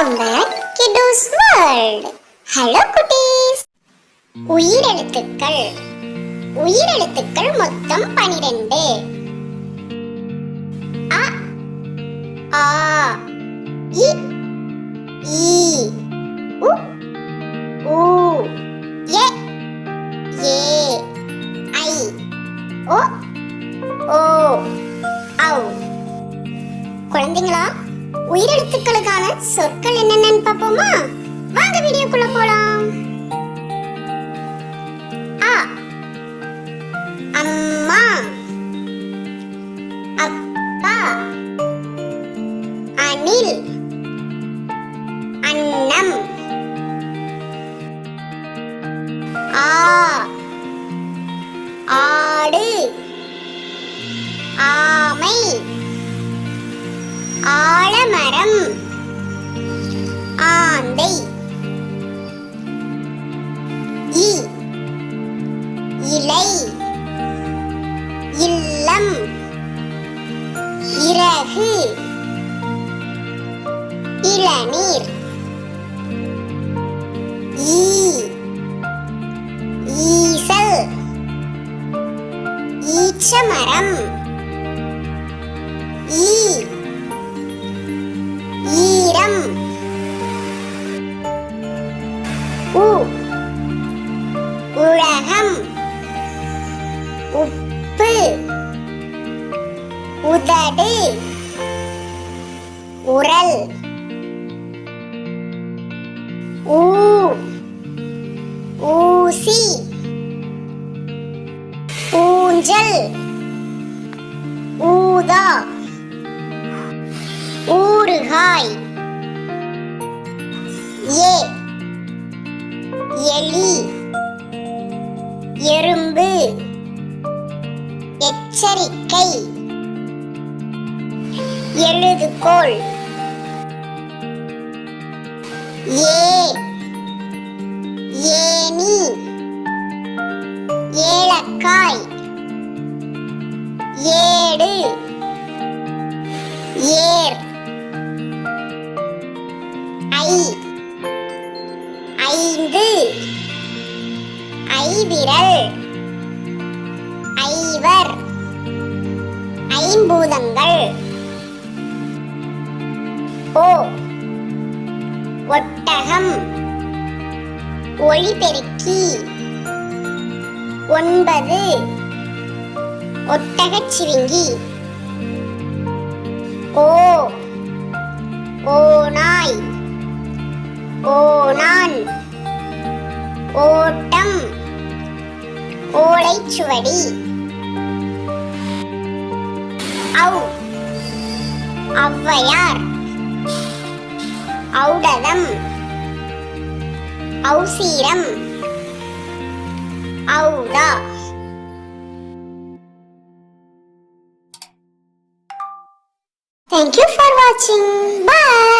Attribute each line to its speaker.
Speaker 1: Welcome back kiddos world hello குட்டீஸ் உயிரெழுத்துக்கள். உயிரெழுத்துக்கள் மொத்தம் பனிரெண்டு. அ ஆ இ ஈ உ ஊ எ ஏ ஐ ஓ ஓ ஔ. குழந்தைங்களா? உயிரெழுத்துக்களுக்கான சொற்கள் என்னென்னு பார்ப்போமா? வாங்க வீடியோக்குள்ள போலாம். அ அம்மா அப்பா அனில் அண்ணா ஆலமரம். ஆந்தை. இ. இலை. இல்லம். இறகு. இளநீர். உ. உலகம். உப்பு. உதடு. உரல். ஊ ஊசி. ஊஞ்சல். ஊதா. ஊறுகாய். ஏ. எலி எறும்பு எச்சரிக்கை எழுதுகோள் ஏ ஏனி ஏலக்காய் ஏடு ஏர் ஐவிரல் ஐவர். ஐம்பூதங்கள். ஓ. ஒட்டகம். ஒளிபெருக்கி. ஒன்பது. ஒட்டகச் சிவிங்கி ஓ. ஓநாய். ஓணான் ஓட்டம். ஓலைச்சுவடி ஔ Avvaiyar ஔடதம் ஔசீரம் ஔதா Thank you for watching. Bye.